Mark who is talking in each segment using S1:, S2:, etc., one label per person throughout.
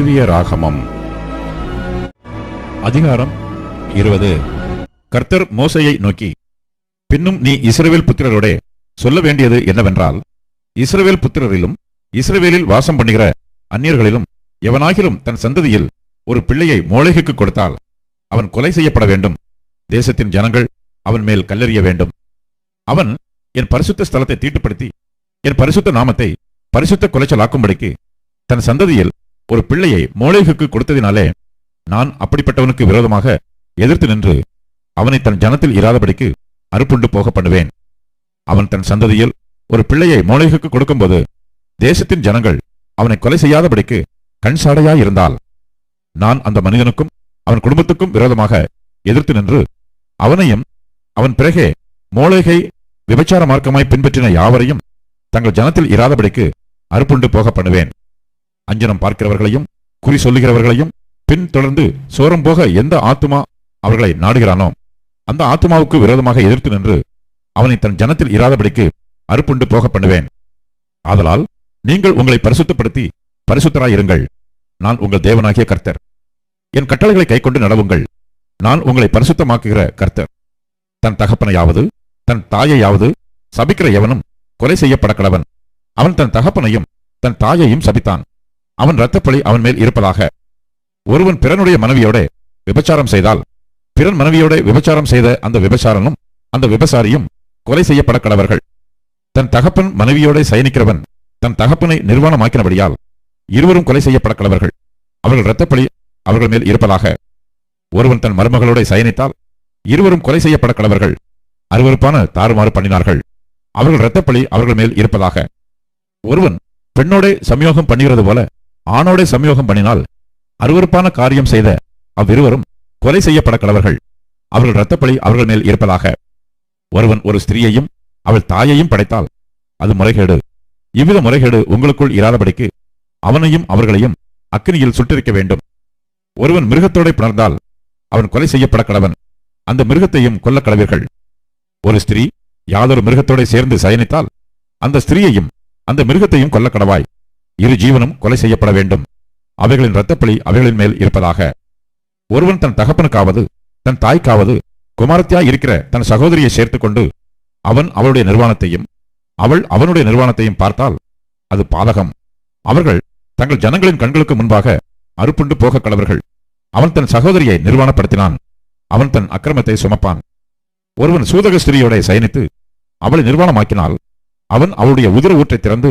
S1: லேவிய ராகமம். அதிகாரம் இருபது. கர்த்தர் மோசையை நோக்கி பின்னும் நீ இஸ்ரவேல் புத்திரரோட சொல்ல வேண்டியது என்னவென்றால் இஸ்ரவேல் புத்திரரிலும் இஸ்ரவேலில் வாசம் பண்ணுகிற அந்நியர்களிலும் எவனாகிலும் தன் சந்ததியில் ஒரு பிள்ளையை மோளேகுக்கு கொடுத்தால் அவன் கொலை செய்யப்பட வேண்டும். தேசத்தின் ஜனங்கள் அவன் மேல் கல்லெறிய வேண்டும். அவன் என் பரிசுத்த ஸ்தலத்தை தீட்டுப்படுத்தி என் பரிசுத்த நாமத்தை பரிசுத்த குலைச்சலாக்கும்படிக்கு தன் சந்ததியில் ஒரு பிள்ளையை மோளேகுக்கு கொடுத்ததினாலே நான் அப்படிப்பட்டவனுக்கு விரோதமாக எதிர்த்து நின்று அவனை தன் ஜனத்தில் இராதபடிக்கு அறுப்புண்டு போக பண்ணுவேன். அவன் தன் சந்ததியில் ஒரு பிள்ளையை மோளேகுக்கு கொடுக்கும்போது தேசத்தின் ஜனங்கள் அவனை கொலை செய்யாதபடிக்கு கண் சாடையாயிருந்தால் நான் அந்த மனிதனுக்கும் அவன் குடும்பத்துக்கும் விரோதமாக எதிர்த்து நின்று அவனையும் அவன் பிறகே மோளேகை விபச்சார மார்க்கமாய் பின்பற்றின யாவரையும் தங்கள் ஜனத்தில் இராதபடிக்கு அறுப்புண்டு போக பண்ணுவேன். அஞ்சனம் பார்க்கிறவர்களையும் குறி சொல்லுகிறவர்களையும் பின் தொடர்ந்து சோரம் போக எந்த ஆத்துமா அவர்களை நாடுகிறானோ அந்த ஆத்துமாவுக்கு விரோதமாக எதிர்த்து நின்று அவனை தன் ஜனத்தில் இராதபடிக்கு அறுப்புண்டு போக பண்ணுவேன். ஆதலால் நீங்கள் உங்களை பரிசுத்தப்படுத்தி பரிசுத்தராயிருங்கள். நான் உங்கள் தேவனாகிய கர்த்தர். என் கட்டளைகளை கைக்கொண்டு நடவுங்கள். நான் உங்களை பரிசுத்தமாக்குகிற கர்த்தர். தன் தகப்பனையாவது தன் தாயையாவது சபிக்கிற எவனும் கொலை செய்யப்பட கடவன் அவன் தன் தகப்பனையும் தன் தாயையும் சபித்தான். அவன் இரத்தப்பழி அவன் மேல் இருப்பதாக. ஒருவன் பிறனுடைய மனைவியோட விபச்சாரம் செய்தால் பிறன் மனைவியோட விபச்சாரம் செய்த அந்த விபச்சாரனும் அந்த விபசாரியும் கொலை செய்யப்பட கடவர்கள் தன் தகப்பன் மனைவியோட சயனிக்கிறவன் தன் தகப்பனை நிர்வாணமாக்கினபடியால் இருவரும் கொலை செய்யப்பட கடவர்கள் அவர்கள் இரத்தப்பழி அவர்கள் மேல் இருப்பதாக. ஒருவன் தன் மருமகளோட சயனித்தால் இருவரும் கொலை செய்யப்பட கடவர்கள் அருவருப்பான தாறுமாறு பண்ணினார்கள். அவர்கள் இரத்தப்பழி அவர்கள் மேல் இருப்பதாக. ஒருவன் பெண்ணோட சமயோகம் பண்ணுகிறது போல ஆணோட சமயோகம் பண்ணினால் அருவருப்பான காரியம் செய்த அவ்விருவரும் கொலை செய்யப்பட கடவர்கள் அவர்கள் இரத்தப்பழி அவர்கள் மேல் இருப்பதாக. ஒருவன் ஒரு ஸ்திரீயையும் அவள் தாயையும் படைத்தால் அது முறைகேடு. இவ்வித முறைகேடு உங்களுக்குள் இராதபடிக்கு அவனையும் அவர்களையும் அக்னியில் சுட்டிருக்க வேண்டும். ஒருவன் மிருகத்தோட புணர்ந்தால் அவன் கொலை செய்யப்பட கடவன் அந்த மிருகத்தையும் கொல்ல கடவீர்கள் ஒரு ஸ்திரீ யாதொரு மிருகத்தோட சேர்ந்து சயனித்தால் அந்த ஸ்திரீயையும் அந்த மிருகத்தையும் கொல்ல கடவாய் இரு ஜீவனும் கொலை செய்யப்பட வேண்டும். அவைகளின் இரத்தப்பழி அவைகளின் மேல் இருப்பதாக. ஒருவன் தன் தகப்பனுக்காவது தன் தாய்க்காவது குமாரத்தியாய் இருக்கிற தன் சகோதரியை சேர்த்துக்கொண்டு அவன் அவளுடைய நிர்வாணத்தையும் அவள் அவனுடைய நிர்வாணத்தையும் பார்த்தால் அது பாதகம். அவர்கள் தங்கள் ஜனங்களின் கண்களுக்கு முன்பாக அறுப்புண்டு போக கடவர்கள். அவன் தன் சகோதரியை நிர்வாணப்படுத்தினான். அவன் தன் அக்கிரமத்தை சுமப்பான். ஒருவன் சூதக ஸ்திரியோட சயனித்து அவளை நிர்வாணமாக்கினால் அவன் அவளுடைய உதிர ஊற்றை திறந்து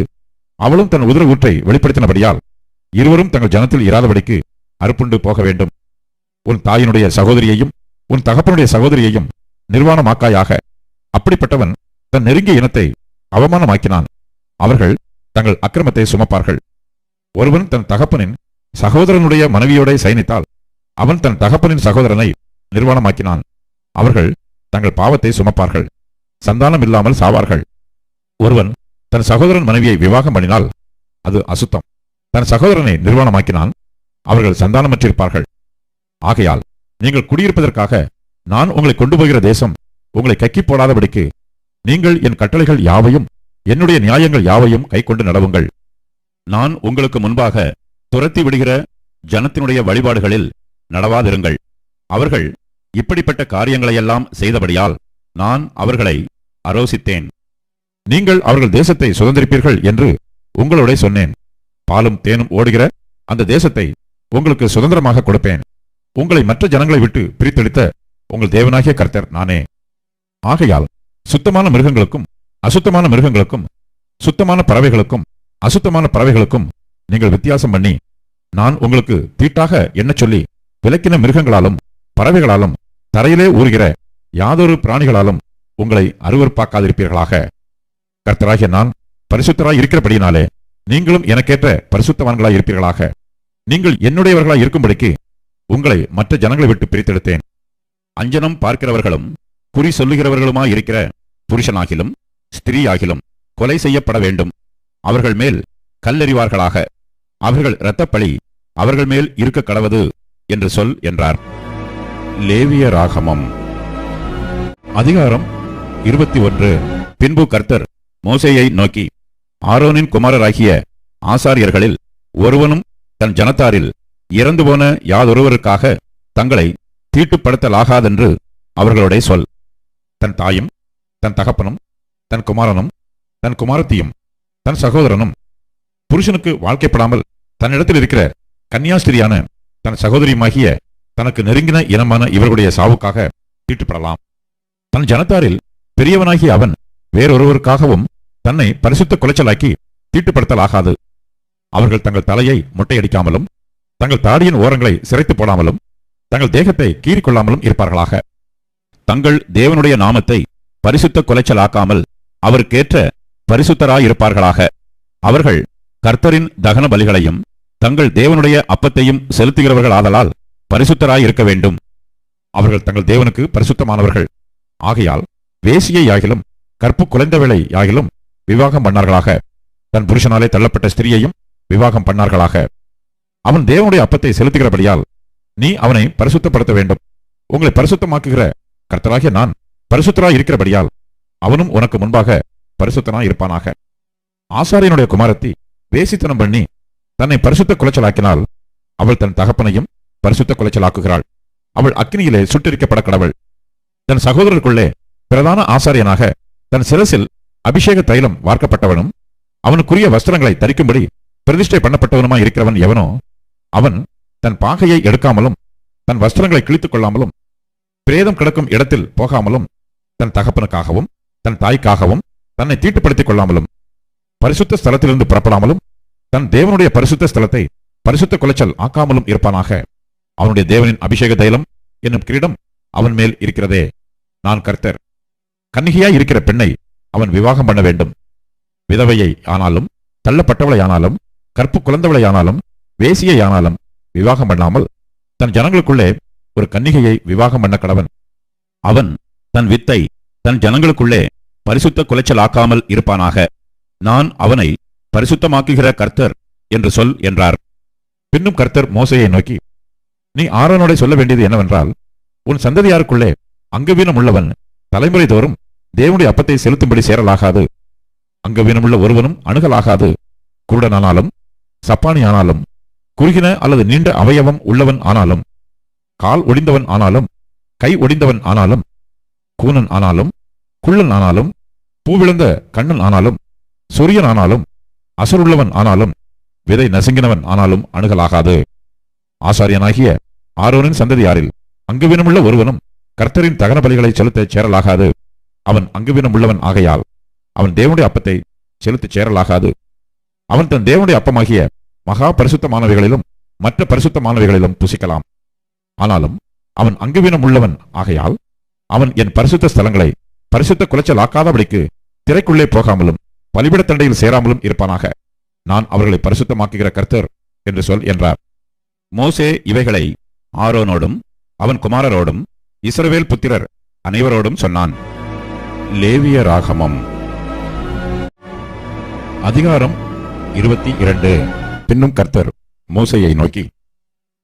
S1: அவளும் தன் உதிர ஊற்றை வெளிப்படுத்தினபடியால் இருவரும் தங்கள் ஜனத்தில் இராதபடிக்கு அறுப்புண்டு போக வேண்டும். உன் தாயினுடைய சகோதரியையும் உன் தகப்பனுடைய சகோதரியையும் நிர்வாணமாக்காயாக அப்படிப்பட்டவன் தன் நெருங்கிய இனத்தை அவமானமாக்கினான். அவர்கள் தங்கள் அக்கிரமத்தை சுமப்பார்கள். ஒருவன் தன் தகப்பனின் சகோதரனுடைய மனைவியோட சைனித்தால் அவன் தன் தகப்பனின் சகோதரனை நிர்வாணமாக்கினான். அவர்கள் தங்கள் பாவத்தை சுமப்பார்கள். சந்தானம் இல்லாமல் சாவார்கள். ஒருவன் தன் சகோதரன் மனைவியை விவாகம் பண்ணினால் அது அசுத்தம். தன் சகோதரனை நிர்வாணமாக்கினான் அவர்கள் சந்தானமற்றிருப்பார்கள். ஆகையால் நீங்கள் குடியிருப்பதற்காக நான் உங்களை கொண்டு போகிற தேசம் உங்களை கக்கி போடாதபடிக்கு நீங்கள் என் கட்டளைகள் யாவையும் என்னுடைய நியாயங்கள் யாவையும் கைக்கொண்டு நடவுங்கள். நான் உங்களுக்கு முன்பாக துரத்தி விடுகிற ஜனத்தினுடைய வழிபாடுகளில் நடவாதிருங்கள். அவர்கள் இப்படிப்பட்ட காரியங்களையெல்லாம் செய்தபடியால் நான் அவர்களை அரோசித்தேன். நீங்கள் அவர்கள் தேசத்தை சுதந்திரிப்பீர்கள் என்று உங்களோட சொன்னேன். பாலும் தேனும் ஓடுகிற அந்த தேசத்தை உங்களுக்கு சுதந்திரமாக கொடுப்பேன். உங்களை மற்ற ஜனங்களை விட்டு பிரித்தெடுத்த உங்கள் தேவனாகிய கர்த்தர் நானே. ஆகையால் சுத்தமான மிருகங்களுக்கும் அசுத்தமான மிருகங்களுக்கும் சுத்தமான பறவைகளுக்கும் அசுத்தமான பறவைகளுக்கும் நீங்கள் வித்தியாசம் பண்ணி நான் உங்களுக்கு தீட்டாக என்ன சொல்லி விலக்கின மிருகங்களாலும் பறவைகளாலும் தரையிலே ஊறுகிற யாதொரு பிராணிகளாலும் உங்களை அருவறுப்பாக்காதிருப்பீர்களாக கர்த்தராகிய நான் பரிசுத்தராய் இருக்கிறபடியினாலே நீங்களும் எனக்கேற்ற பரிசுத்தவான்களாய் இருப்பீர்களாக. நீங்கள் என்னுடையவர்களாய் இருக்கும்படிக்கு உங்களை மற்ற ஜனங்களை விட்டு பிரித்தெடுத்தேன். அஞ்சனம் பார்க்கிறவர்களும் குறி சொல்லுகிறவர்களுமாய் இருக்கிற புருஷனாகிலும் ஸ்திரீயாகிலும் கொலை செய்யப்பட வேண்டும். அவர்கள் மேல் கல்லெறிவார்களாக. அவர்கள் இரத்தப்பழி அவர்கள் மேல் இருக்க கடவது என்று சொல் என்றார். லேவிய ராகமம் அதிகாரம் இருபத்தி ஒன்று. பின்பு கர்த்தர் மோசேயை நோக்கி ஆரோனின் குமாரராகிய ஆசாரியர்களில் ஒருவனும் தன் ஜனத்தாரில் இறந்து போன யாதொருவருக்காக தங்களை தீட்டுப்படுத்தலாகாதென்று அவர்களுடைய சொல். தன் தாயும் தன் தகப்பனும் தன் குமாரனும் தன் குமாரத்தியும் தன் சகோதரனும் புருஷனுக்கு வாழ்க்கைப்படாமல் தன்னிடத்தில் இருக்கிற கன்னியாஸ்திரியான தன் சகோதரியுமாகிய தனக்கு நெருங்கின இனமான இவர்களுடைய சாவுக்காக தீட்டுப்படலாம். தன் ஜனத்தாரில் பெரியவனாகிய அவன் வேறொருவருக்காகவும் தன்னை பரிசுத்த குலைச்சலாக்கி தீட்டுப்படுத்தலாகாது. அவர்கள் தங்கள் தலையை முட்டையடிக்காமலும் தங்கள் தாடியின் ஓரங்களை சிறைத்து போடாமலும் தங்கள் தேகத்தை கீறிக்கொள்ளாமலும் இருப்பார்களாக. தங்கள் தேவனுடைய நாமத்தை பரிசுத்த குலைச்சலாக்காமல் அவருக்கேற்ற பரிசுத்தராயிருப்பார்களாக. அவர்கள் கர்த்தரின் தகன பலிகளையும் தங்கள் தேவனுடைய அப்பத்தையும் செலுத்துகிறவர்கள் ஆதலால் பரிசுத்தராயிருக்க வேண்டும். அவர்கள் தங்கள் தேவனுக்கு பரிசுத்தமானவர்கள். ஆகையால் வேசியை ஆகிலும் கற்பு குலைந்தவளை யாகிலும் விவாகம் பண்ணார்களாக. தன் புருஷனாலே தள்ளப்பட்ட ஸ்திரியையும் விவாகம் பண்ணார்களாக. அவன் தேவனுடைய அப்பத்தை செலுத்துகிறபடியால் நீ அவனை பரிசுத்தப்படுத்த வேண்டும். உங்களை பரிசுத்தமாக்குகிற கர்த்தராகிய நான் பரிசுத்தராய் இருக்கிறபடியால் அவனும் உனக்கு முன்பாக பரிசுத்தனாய் இருப்பானாக. ஆசாரியனுடைய குமாரத்தி வேசித்தனம் பண்ணி தன்னை பரிசுத்த குலைச்சலாக்கினால் அவள் தன் தகப்பனையும் பரிசுத்த குலைச்சலாக்குகிறாள். அவள் அக்னியிலே சுட்டரிக்கப்பட கடவுள். தன் சகோதரருக்குள்ளே பிரதான ஆசாரியனாக தன் சிரசில் அபிஷேக தைலம் வார்க்கப்பட்டவனும் அவனுக்குரிய வஸ்திரங்களை தரிக்கும்படி பிரதிஷ்டை பண்ணப்பட்டவனுமாய் இருக்கிறவன் எவனோ அவன் தன் பாகையை எடுக்காமலும் தன் வஸ்திரங்களை கிழித்துக் கொள்ளாமலும் பிரேதம் கிடக்கும் இடத்தில் போகாமலும் தன் தகப்பனுக்காகவும் தன் தாய்க்காகவும் தன்னை தீட்டுப்படுத்திக் கொள்ளாமலும் பரிசுத்த ஸ்தலத்திலிருந்து புறப்படாமலும் தன் தேவனுடைய பரிசுத்த ஸ்தலத்தை பரிசுத்த குலைச்சல் ஆக்காமலும் இருப்பானாக. அவனுடைய தேவனின் அபிஷேக தைலம் என்னும் கிரீடம் அவன் மேல் இருக்கிறதே. நான் கர்த்தர். கன்னிகையாய் இருக்கிற பெண்ணை அவன் விவாகம் பண்ண வேண்டும். விதவையை ஆனாலும் தள்ளப்பட்டவளையானாலும் கற்பு குழந்தவளை ஆனாலும் ஆனாலும் விவாகம் பண்ணாமல் தன் ஜனங்களுக்குள்ளே ஒரு கன்னிகையை விவாகம் பண்ண கடவன். அவன் தன் வித்தை தன் ஜனங்களுக்குள்ளே பரிசுத்த குலைச்சலாக்காமல் இருப்பானாக. நான் அவனை பரிசுத்தமாக்குகிற கர்த்தர் என்று சொல் என்றார். பின்னும் கர்த்தர் மோசையை நோக்கி நீ ஆரோனோட சொல்ல வேண்டியது என்னவென்றால் உன் சந்ததியாருக்குள்ளே அங்கவீனம் உள்ளவன் தலைமுறை தோறும் தேவனுடைய அப்பத்தை செலுத்தும்படி சேரலாகாது. அங்கவீனமுள்ள ஒருவனும் அணுகலாகாது. குருடனானாலும் சப்பானியானாலும் குறுகின அல்லது நீண்ட அவயவம் உள்ளவன் ஆனாலும் கால் ஒடிந்தவன் ஆனாலும் கை ஒடிந்தவன் ஆனாலும் கூனன் ஆனாலும் குள்ளன் ஆனாலும் பூவிழந்த கண்ணன் ஆனாலும் சொரியன் ஆனாலும் அசருள்ளவன் ஆனாலும் விதை நசுங்கினவன் ஆனாலும் அணுகலாகாது. ஆசாரியனாகிய ஆரோனின் சந்ததியாரில் அங்குவினமுள்ள ஒருவனும் கர்த்தரின் தகன பலிகளை செலுத்தச் சேரலாகாது. அவன் அங்குவினம் உள்ளவன் ஆகையால் அவன் தேவனுடைய அப்பத்தை செலுத்தி சேரலாகாது. அவன் தன் தேவனுடைய அப்பமாகிய மகா பரிசுத்தமானவைகளிலும் மற்ற பரிசுத்தமானவைகளிலும் புசிக்கலாம். ஆனாலும் அவன் அங்குவினம் உள்ளவன் ஆகையால் அவன் என் பரிசுத்த ஸ்தலங்களை பரிசுத்த குலைச்சலாக்காதபடிக்கு திரைக்குள்ளே போகாமலும் பலிபிடத்தண்டையில் சேராமலும் இருப்பானாக. நான் அவர்களை பரிசுத்தமாக்குகிற கர்த்தர் என்று சொல் என்றார். மோசே இவைகளை ஆரோனோடும் அவன் குமாரரோடும் இஸ்ரவேல் புத்திரர் அனைவரோடும் சொன்னான். லேவிய ராகமம். அதிகாரம் இருபத்தி இரண்டு. பின்னும் கர்த்தர் மோசையை நோக்கி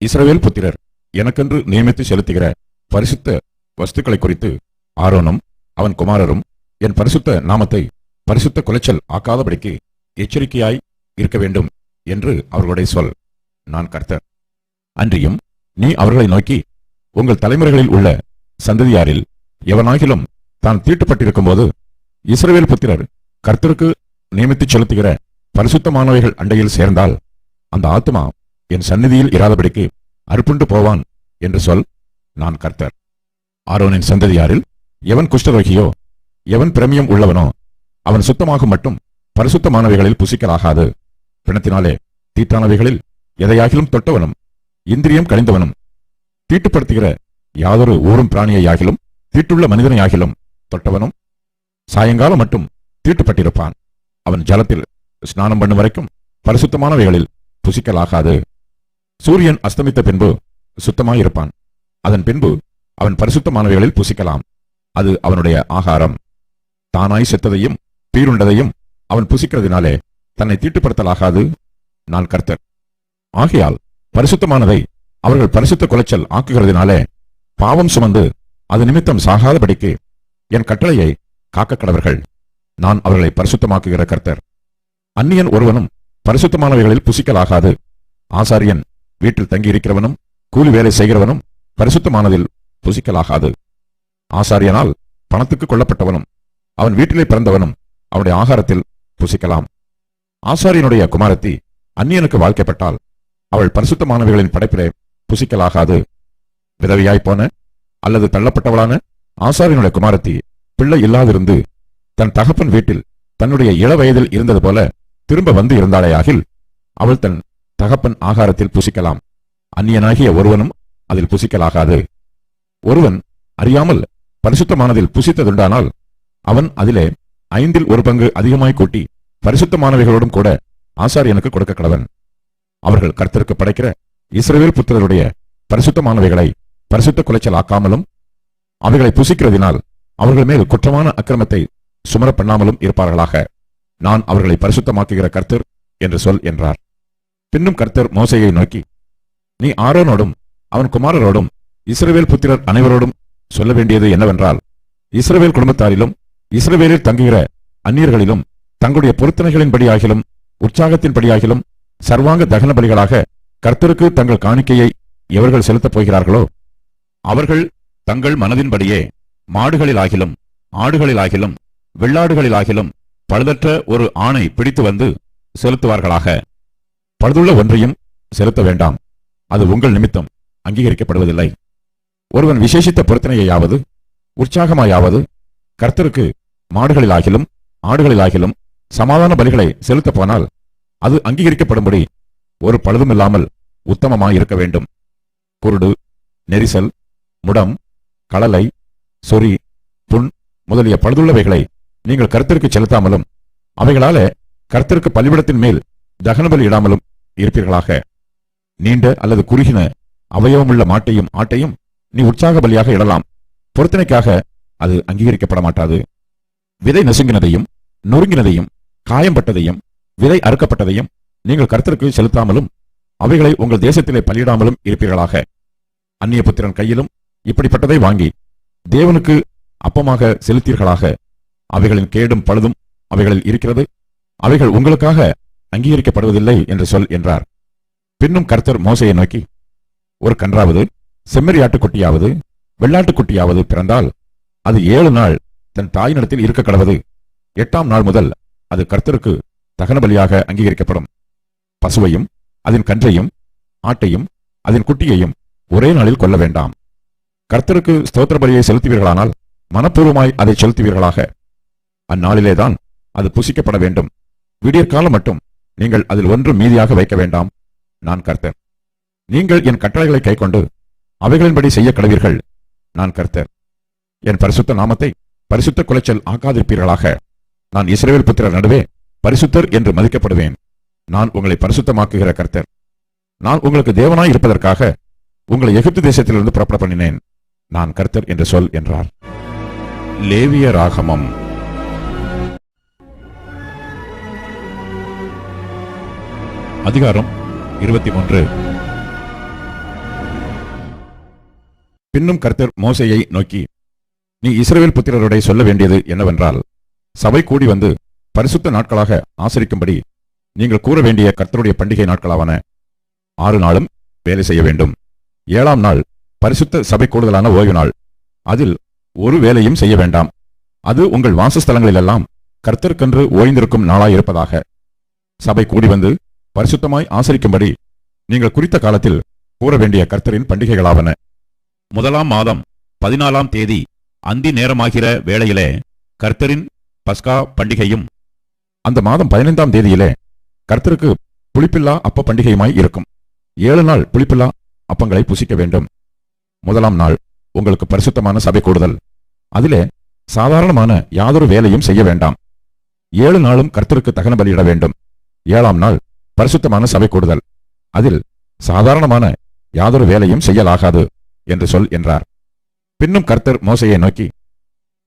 S1: இஸ்ரவேல் புத்திரர் எனக்கென்று நியமித்து செலுத்துகிற பரிசுத்த வஸ்துக்களை குறித்து ஆரோனும் அவன் குமாரரும் என் பரிசுத்த நாமத்தை பரிசுத்த குலைச்சல் ஆக்காதபடிக்கு எச்சரிக்கையாய் இருக்க வேண்டும் என்று அவர்களுடைய சொல். நான் கர்த்தர். அன்றியும் நீ அவர்களை நோக்கி உங்கள் தலைமுறைகளில் உள்ள சந்ததியாரில் எவனாகிலும் தான் தீட்டுப்பட்டிருக்கும் போது இஸ்ரவேல் புத்திரர் கர்த்தருக்கு நியமித்துச் செலுத்துகிற பரிசுத்தமானவைகள் அண்டையில் சேர்ந்தால் அந்த ஆத்மா என் சந்நிதியில் இராதபடிக்கு அறுப்புண்டு போவான் என்று சொல் நான் கர்த்தர். ஆரோனின் சந்ததியாரில் எவன் குஷ்டரோகியோ எவன் பிரமியம் உள்ளவனோ அவன் சுத்தமாகும் மட்டும் பரிசுத்தமானவைகளில் புசிக்கலாகாது. பிணத்தினாலே தீட்டானவைகளில் எதையாகிலும் தொட்டவனும் இந்திரியம் கழிந்தவனும் தீட்டுப்படுத்துகிற யாதொரு ஊரும் பிராணியையாகிலும் தீட்டுள்ள மனிதனையாகிலும் தொட்டவனும் சாயங்காலம் மட்டும் தீட்டுப்பட்டிருப்பான். அவன் ஜலத்தில் ஸ்நானம் பண்ணும் வரைக்கும் பரிசுத்தமானவைகளில் புசிக்கலாகாது. சூரியன் அஸ்தமித்த பின்பு சுத்தமாயிருப்பான். அதன் பின்பு அவன் பரிசுத்தமானவைகளில் புசிக்கலாம். அது அவனுடைய ஆகாரம். தானாய் செத்ததையும் பீருண்டதையும் அவன் புசிக்கிறதுனாலே தன்னை தீட்டுப்படுத்தலாகாது. நான் கர்த்தர். ஆகையால் பரிசுத்தமானதை அவர்கள் பரிசுத்த குலைச்சல் ஆக்குகிறதுனாலே பாவம் சுமந்து அது நிமித்தம் சாகாதபடிக்கு என் கட்டளையை காக்க கடவர்கள் நான் அவர்களை பரிசுத்தமாக்குகிற கர்த்தர். அந்நியன் ஒருவனும் பரிசுத்தமானவைகளில் புசிக்கலாகாது. ஆசாரியன் வீட்டில் தங்கியிருக்கிறவனும் கூலி வேலை செய்கிறவனும் பரிசுத்தமானதில் புசிக்கலாகாது. ஆசாரியனால் பணத்துக்கு கொல்லப்பட்டவனும் அவன் வீட்டிலே பிறந்தவனும் அவனுடைய ஆகாரத்தில் புசிக்கலாம். ஆசாரியனுடைய குமாரத்தி அந்நியனுக்கு வாழ்க்கைப்பட்டால் அவள் பரிசுத்தமானவைகளின் படைப்பிலே புசிக்கலாகாது. விதவியாய்ப்போன அல்லது தள்ளப்பட்டவளான ஆசாரியனுடைய குமாரத்தி பிள்ளை இல்லாதிருந்து தன் தகப்பன் வீட்டில் தன்னுடைய இள வயதில் இருந்தது போல திரும்ப வந்து இருந்தாளேயாகில் அவள் தன் தகப்பன் ஆகாரத்தில் புசிக்கலாம். அந்நியனாகிய ஒருவனும் அதில் புசிக்கலாகாது. ஒருவன் அறியாமல் பரிசுத்தமானதில் புசித்ததுண்டானால் அவன் அதிலே ஐந்தில் ஒரு பங்கு அதிகமாய் கூட்டி பரிசுத்தமானவைகளோடும் கூட ஆசாரியனுக்கு கொடுக்க கடவன். அவர்கள் கர்த்தருக்கு படைக்கிற இஸ்ரேல் புத்திரருடைய பரிசுத்தமானவைகளை பரிசுத்த குலைச்சல் ஆக்காமலும் அவைகளை புசிக்கிறதினால் அவர்கள் மேல் குற்றமான அக்கிரமத்தை சுமர பண்ணாமலும் இருப்பார்களாக. நான் அவர்களை பரிசுத்தமாக்குகிற கர்த்தர் என்று சொல் என்றார். பின்னும் கர்த்தர் மோசையை நோக்கி நீ ஆரோனோடும் அவன் குமாரரோடும் இஸ்ரவேல் புத்திரர் அனைவரோடும் சொல்ல வேண்டியது என்னவென்றால் இஸ்ரவேல் குடும்பத்தாரிலும் இஸ்ரவேலில் தங்குகிற அந்நியர்களிலும் தங்களுடைய பொருத்தனைகளின்படியாகிலும் உற்சாகத்தின்படியாகிலும் சர்வாங்க தகன பலிகளாக கர்த்தருக்கு தங்கள் காணிக்கையை எவர்கள் செலுத்தப் போகிறார்களோ அவர்கள் தங்கள் மனதின்படியே மாடுகளிலாகிலும் ஆடுகளிலாகிலும் வெள்ளாடுகளிலாகிலும் பழுதற்ற ஒரு ஆணை பிடித்து வந்து செலுத்துவார்களாக. பழுதுள்ள ஒன்றையும் செலுத்த வேண்டாம். அது உங்கள் நிமித்தம் அங்கீகரிக்கப்படுவதில்லை. ஒருவன் விசேஷித்த பொருத்தனையாவது உற்சாகமாயாவது கர்த்தருக்கு மாடுகளிலாகிலும் ஆடுகளிலாகிலும் சமாதான பலிகளை செலுத்தப் போனால் அது அங்கீகரிக்கப்படும்படி ஒரு பழுதுமில்லாமல் உத்தமமாயிருக்க வேண்டும். குருடு நெரிசல் முடம் களலை சொறி புண் முதலிய பழுதுள்ளவைகளை நீங்கள் கருத்திற்கு செலுத்தாமலும் அவைகளால கருத்திற்கு பலிபிடத்தின் மேல் தகனபலி இடாமலும் இருப்பீர்களாக. நீண்ட அல்லது குறுகின அவயவமுள்ள மாட்டையும் ஆட்டையும் நீ உற்சாக பலியாக இடலாம். பொருத்தனைக்காக அது அங்கீகரிக்கப்பட மாட்டாது விதை நசுங்கினதையும் நொறுங்கினதையும் காயம்பட்டதையும் விதை அறுக்கப்பட்டதையும் நீங்கள் கருத்திற்கு செலுத்தாமலும் அவைகளை உங்கள் தேசத்திலே பலியிடாமலும் இருப்பீர்களாக. அந்நிய புத்திரன் கையிலும் இப்படிப்பட்டதை வாங்கி தேவனுக்கு அப்பமாக செலுத்தீர்களாக. அவைகளின் கேடும் பழுதும் அவைகளில் இருக்கிறது. அவைகள் உங்களுக்காக அங்கீகரிக்கப்படுவதில்லை என்று சொல் என்றார். பின்னும் கர்த்தர் மோசையை நோக்கி ஒரு கன்றாவது செம்மறியாட்டுக்குட்டியாவது வெள்ளாட்டுக்குட்டியாவது பிறந்தால் அது ஏழு நாள் தன் தாயினிடத்தில் இருக்க கடவது. எட்டாம் நாள் முதல் அது கர்த்தருக்கு தகன பலியாக அங்கீகரிக்கப்படும். பசுவையும் அதன் கன்றையும் ஆட்டையும் அதன் குட்டியையும் ஒரே நாளில் கொல்ல வேண்டாம். கர்த்தருக்கு ஸ்தோத்திர பலியை செலுத்துவீர்களானால் மனப்பூர்வமாய் அதை செலுத்துவீர்களாக. அந்நாளிலேதான் அது புசிக்கப்பட வேண்டும். விடியற்காலம் மட்டும் நீங்கள் அதில் ஒன்றும் மீதியாக வைக்க வேண்டாம். நான் கர்த்தர் நீங்கள் என் கட்டளைகளை கைக்கொண்டு அவைகளின்படி செய்ய கடவீர்கள். நான் கர்த்தர் என் பரிசுத்த நாமத்தை பரிசுத்த குலைச்சல் ஆக்காதிருப்பீர்களாக. நான் இஸ்ரேல் புத்திரர் நடுவே பரிசுத்தர் என்று மதிக்கப்படுவேன். நான் உங்களை பரிசுத்தமாக்குகிற கர்த்தர் நான் உங்களுக்கு தேவனாய் இருப்பதற்காக உங்களை எகிப்து தேசத்திலிருந்து புறப்பட பண்ணினேன். நான் கர்த்தர் என்று சொல் என்றார். லேவிய ராகமம். அதிகாரம் இருபத்தி மூன்று பின்னும் கர்த்தர் மோசையை நோக்கி நீ இஸ்ரேல் புத்திரருடைய சொல்ல வேண்டியது என்னவென்றால் சபை கூடி வந்து பரிசுத்த நாட்களாக ஆசரிக்கும்படி நீங்கள் கூற வேண்டிய கர்த்தருடைய பண்டிகை நாட்களாவன. ஆறு நாளும் வேலை செய்ய வேண்டும். ஏழாம் நாள் பரிசுத்த சபை கூடுதலான ஓய்வு நாள். அதில் ஒரு வேலையும் செய்ய வேண்டாம். அது உங்கள் வாசஸ்தலங்களிலெல்லாம் கர்த்தருக்கென்று ஓய்ந்திருக்கும் நாளாயிருப்பதாக சபை கூடி வந்து பரிசுத்தமாய் ஆசரிக்கும்படி நீங்கள் குறித்த காலத்தில் கூற வேண்டிய கர்த்தரின் பண்டிகைகளாவன. முதலாம் மாதம் பதினாலாம் தேதி அந்தி நேரமாகிற வேளையிலே கர்த்தரின் பஸ்கா பண்டிகையும் அந்த மாதம் பதினைந்தாம் தேதியிலே கர்த்தருக்கு புளிப்பில்லா அப்ப பண்டிகையுமாய் இருக்கும். ஏழு நாள் புளிப்பில்லா அப்பங்களை புசிக்க வேண்டும். முதலாம் நாள். உங்களுக்கு பரிசுத்தமான சபை கூடுதல். அதிலே சாதாரணமான யாதொரு வேலையும் செய்ய வேண்டாம். ஏழு நாளும் கர்த்தருக்கு தகன பலியிட வேண்டும். ஏழாம் நாள் பரிசுத்தமான சபை கூடுதல். அதில் சாதாரணமான யாதொரு வேலையும் செய்யலாகாது என்று சொல் என்றார். பின்னும் கர்த்தர் மோசையை நோக்கி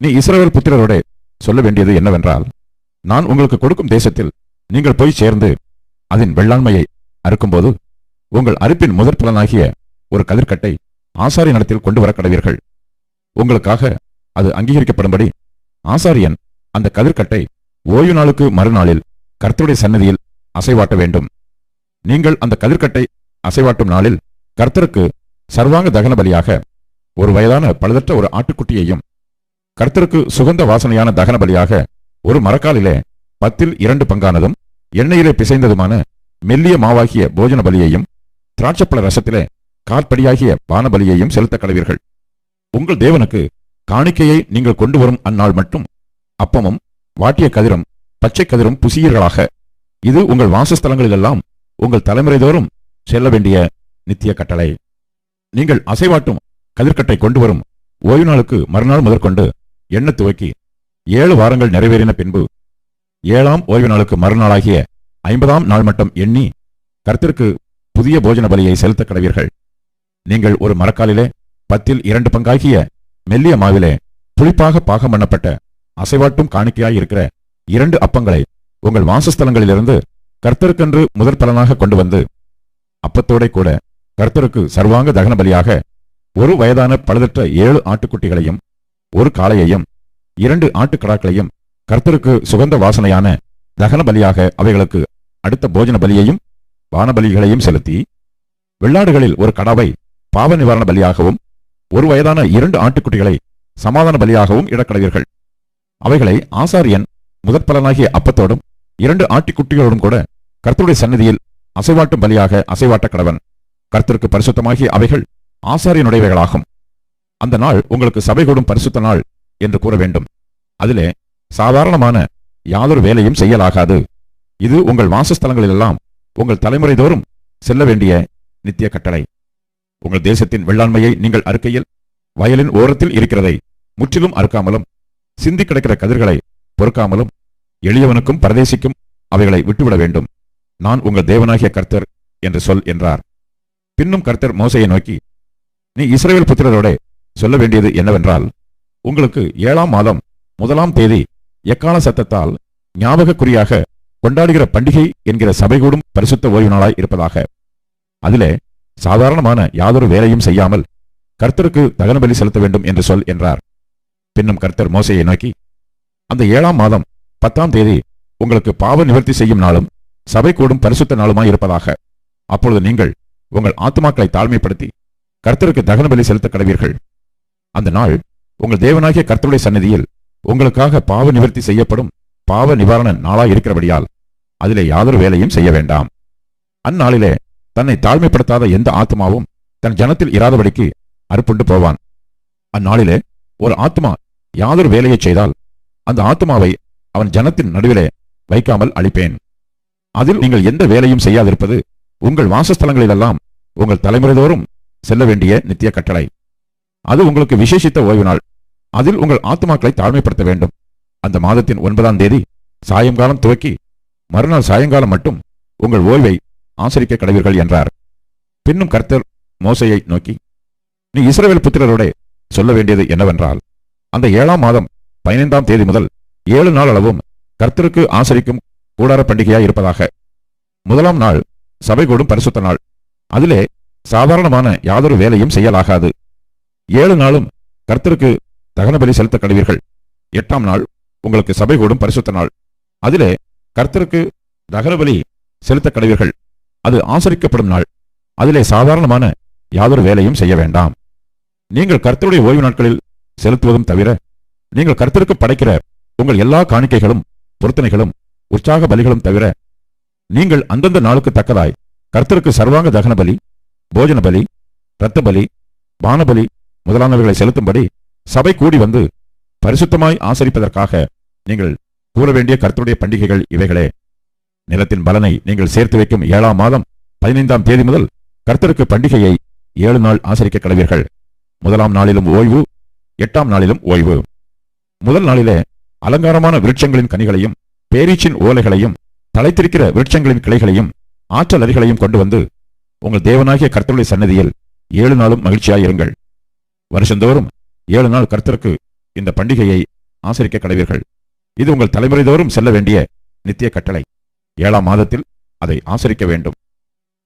S1: நீ இஸ்ரவேல் புத்திரரோட சொல்ல வேண்டியது என்னவென்றால் நான் உங்களுக்கு கொடுக்கும் தேசத்தில் நீங்கள் போய் சேர்ந்து அதன் வெள்ளாண்மையை அறுக்கும்போது உங்கள் அறுப்பின் முதற் பலனாகிய ஒரு கதிர்கட்டை ஆசாரிய நடத்தில் கொண்டு வர கடவீர்கள். உங்களுக்காக அது அங்கீகரிக்கப்படும்படி ஆசாரியன் அந்த கதிர்கட்டை ஓய்வு நாளுக்கு மறுநாளில் கர்த்தருடைய சன்னதியில் அசைவாட்ட வேண்டும். நீங்கள் அந்த கதிர்கட்டை அசைவாட்டும் நாளில் கர்த்தருக்கு சர்வாங்க தகன பலியாக ஒரு வயதான பழுதற்ற ஒரு ஆட்டுக்குட்டியையும் கர்த்தருக்கு சுகந்த வாசனையான தகன பலியாக ஒரு மரக்காலிலே பத்தில் இரண்டு பங்கானதும் எண்ணெயிலே பிசைந்ததுமான மெல்லிய மாவாகிய போஜன பலியையும் திராட்சப்பழ ரசத்திலே காற்படியாகிய பானபலியையும் செலுத்த கடவீர்கள். உங்கள் தேவனுக்கு காணிக்கையை நீங்கள் கொண்டு வரும் அந்நாள் மட்டும். அப்பமும் வாட்டிய கதிரும் பச்சை கதிரும் புசியீர்களாக. இது உங்கள் வாசஸ்தலங்களிலெல்லாம் உங்கள் தலைமுறைதோறும் செல்ல வேண்டிய நித்திய கட்டளை. நீங்கள் அசைவாட்டும் கதிர்கட்டை கொண்டு வரும் ஓய்வு நாளுக்கு மறுநாள் முதற்கொண்டு எண்ணெய் துவக்கி ஏழு வாரங்கள் நிறைவேறின பின்பு ஏழாம் ஓய்வு நாளுக்கு மறுநாளாகிய ஐம்பதாம் நாள் மட்டும் எண்ணி கருத்திற்கு புதிய போஜன பலியை செலுத்த கடவீர்கள். நீங்கள் ஒரு மரக்காலிலே பத்தில் இரண்டு பங்காகிய மெல்லிய மாவிலே புளிப்பாக பாகம் பண்ணப்பட்ட அசைவாட்டும் காணிக்கையாயிருக்கிற இரண்டு அப்பங்களை உங்கள் வாசஸ்தலங்களிலிருந்து கர்த்தருக்கென்று முதற் பலனாக கொண்டு வந்து அப்பத்தோட கூட கர்த்தருக்கு சர்வாங்க தகன பலியாக ஒரு வயதான பழுதற்ற ஏழு ஆட்டுக்குட்டிகளையும் ஒரு காளையையும் இரண்டு ஆட்டுக்கடாக்களையும் கர்த்தருக்கு சுகந்த வாசனையான தகன பலியாக அவைகளுக்கு அடுத்த போஜன பலியையும் வானபலிகளையும் செலுத்தி வெள்ளாடுகளில் ஒரு கடாவை பாவ நிவாரண பலியாகவும் ஒரு வயதான இரண்டு ஆட்டுக்குட்டிகளை சமாதான பலியாகவும் இடக்கடவீர்கள். அவைகளை ஆசாரியன் முதற்பலனாகிய அப்பத்தோடும் இரண்டு ஆட்டுக்குட்டிகளோடும் கூட கர்த்தருடைய சந்நிதியில் அசைவாட்டும் பலியாக அசைவாட்ட கடவன். கர்த்தருக்கு பரிசுத்தமாகிய அவைகள் ஆசாரியனுடையவைகளாகும். அந்த நாள் உங்களுக்கு சபை கூடும் பரிசுத்த நாள் என்று கூற வேண்டும். அதிலே சாதாரணமான யாதொரு வேலையும் செய்யலாகாது. இது உங்கள் வாசஸ்தலங்களிலெல்லாம் உங்கள் தலைமுறைதோறும் செல்ல வேண்டிய நித்திய கட்டளை. உங்கள் தேசத்தின் வெள்ளாண்மையை நீங்கள் அறுக்கையில் வயலின் ஓரத்தில் இருக்கிறதை முற்றிலும் அறுக்காமலும் சிந்தி கிடக்கிற கதிர்களை பொறுக்காமலும் எளியவனுக்கும் பரதேசிக்கும் அவைகளை விட்டுவிட வேண்டும். நான் உங்கள் தேவனாகிய கர்த்தர் என்று சொல் என்றார். பின்னும் கர்த்தர் மோசையை நோக்கி நீ இஸ்ரேல் புத்திரரோட சொல்ல வேண்டியது என்னவென்றால் உங்களுக்கு ஏழாம் மாதம் முதலாம் தேதி எக்கால சத்தத்தால் ஞாபகக்குறியாக கொண்டாடுகிற பண்டிகை என்கிற சபைகூடும் பரிசுத்த ஓய்வு நாளாய் இருப்பதாக. அதிலே சாதாரணமான யாதொரு வேலையும் செய்யாமல் கர்த்தருக்கு தகனபலி செலுத்த வேண்டும் என்று சொல் என்றார். பின்னும் கர்த்தர் மோசையை நோக்கி அந்த ஏழாம் மாதம் பத்தாம் தேதி உங்களுக்கு பாவ நிவர்த்தி செய்யும் நாளும் சபை கூடும் பரிசுத்த நாளுமாய் இருப்பதாக. அப்பொழுது நீங்கள் உங்கள் ஆத்மாக்களை தாழ்மைப்படுத்தி கர்த்தருக்கு தகனபலி செலுத்த கடவீர்கள். அந்த நாள் உங்கள் தேவனாகிய கர்த்தருடைய சன்னதியில் உங்களுக்காக பாவ நிவர்த்தி செய்யப்படும் பாவ நிவாரண நாளாய் இருக்கிறபடியால் அதிலே யாதொரு வேலையும் செய்ய வேண்டாம். அந்நாளிலே தன்னை தாழ்மைப்படுத்தாத எந்த ஆத்மாவும் தன் ஜனத்தில் இராதபடிக்கு அறுப்புண்டு போவான். அந்நாளிலே ஒரு ஆத்மா யாதொரு வேலையை செய்தால் அந்த ஆத்மாவை அவன் ஜனத்தின் நடுவிலே வைக்காமல் அழிப்பேன். அதில் நீங்கள் எந்த வேலையும் செய்யாதிருப்பது உங்கள் வாசஸ்தலங்களிலெல்லாம் உங்கள் தலைமுறைதோறும் செல்ல வேண்டிய நித்திய கட்டளை. அது உங்களுக்கு விசேஷித்த ஓய்வு நாள் அதில் உங்கள் ஆத்மாக்களை தாழ்மைப்படுத்த வேண்டும். அந்த மாதத்தின் ஒன்பதாம் தேதி சாயங்காலம் துவக்கி மறுநாள் சாயங்காலம் மட்டும் உங்கள் ஓய்வை ஆசரிக்க கடவீர்கள் என்றார். பின்னும் கர்த்தர் மோசையை நோக்கி நீ இஸ்ரவேல் புத்திரரோட சொல்ல வேண்டியது என்னவென்றால் அந்த ஏழாம் மாதம் பதினைந்தாம் தேதி முதல் ஏழு நாள் அளவும் கர்த்தருக்கு ஆசரிக்கும் கூடார பண்டிகையாய் இருப்பதாக. முதலாம் நாள் சபை கூடும் பரிசுத்த நாள். அதிலே சாதாரணமான யாதொரு வேலையும் செய்யலாகாது. ஏழு நாளும் கர்த்தருக்கு தகனபலி செலுத்த கடவீர்கள். எட்டாம் நாள் உங்களுக்கு சபை கூடும் பரிசுத்த நாள். அதிலே கர்த்தருக்கு தகனபலி செலுத்த கடவீர்கள். அது ஆசரிக்கப்படும் நாள். அதிலே சாதாரணமான யாதொரு வேலையும் செய்ய வேண்டாம். நீங்கள் கர்த்தருடைய ஓய்வு நாட்களில் செலுத்துவதும் தவிர நீங்கள் கர்த்தருக்கு படைக்கிற உங்கள் எல்லா காணிக்கைகளும் பொருத்தனைகளும் உற்சாக பலிகளும் தவிர நீங்கள் அந்தந்த நாளுக்கு தக்கதாய் கர்த்தருக்கு சர்வாங்க தகன பலி போஜன பலி இரத்த பலி பானபலி முதலானவைகளை செலுத்தும்படி சபை கூடி வந்து பரிசுத்தமாய் ஆசரிப்பதற்காக நீங்கள் கூற வேண்டிய கர்த்தருடைய பண்டிகைகள் இவைகளே. நிலத்தின் பலனை நீங்கள் சேர்த்து வைக்கும் ஏழாம் மாதம் பதினைந்தாம் தேதி முதல் கர்த்தருக்கு பண்டிகையை ஏழு நாள் ஆசரிக்க கடவீர்கள். முதலாம் நாளிலும் ஓய்வு எட்டாம் நாளிலும் ஓய்வு. முதல் நாளிலே அலங்காரமான விருட்சங்களின் கனிகளையும் பேரீச்சின் ஓலைகளையும் தலைத்திருக்கிற விருட்சங்களின் கிளைகளையும் ஆற்றல் அறிகளையும் கொண்டு வந்து உங்கள் தேவனாகிய கர்த்தருடைய சன்னதியில் ஏழு நாளும் மகிழ்ச்சியாயிருங்கள். வருஷந்தோறும் ஏழு நாள் கர்த்தருக்கு இந்த பண்டிகையை ஆசரிக்க கடவீர்கள். இது உங்கள் தலைமுறைதோறும் செல்ல வேண்டிய நித்திய கட்டளை. ஏழாம் மாதத்தில் அதை ஆசரிக்க வேண்டும்.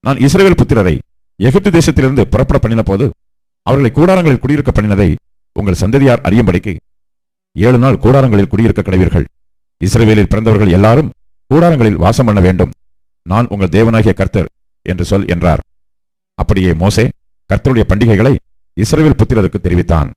S1: நான் இஸ்ரேல் புத்திரரை எகிப்து தேசத்திலிருந்து புறப்பட பண்ணின போது அவர்களை கூடாரங்களில் குடியிருக்க பண்ணினதை உங்கள் சந்ததியார் அறியும்படிக்கு ஏழு நாள் கூடாரங்களில் குடியிருக்க கிடைவீர்கள். இஸ்ரேலில் பிறந்தவர்கள் எல்லாரும் கூடாரங்களில் வாசம் பண்ண வேண்டும். நான் உங்கள் தேவனாகிய கர்த்தர் என்று சொல் என்றார். அப்படியே மோசே கர்த்தருடைய பண்டிகைகளை இஸ்ரவேல் புத்திரருக்கு தெரிவித்தான்.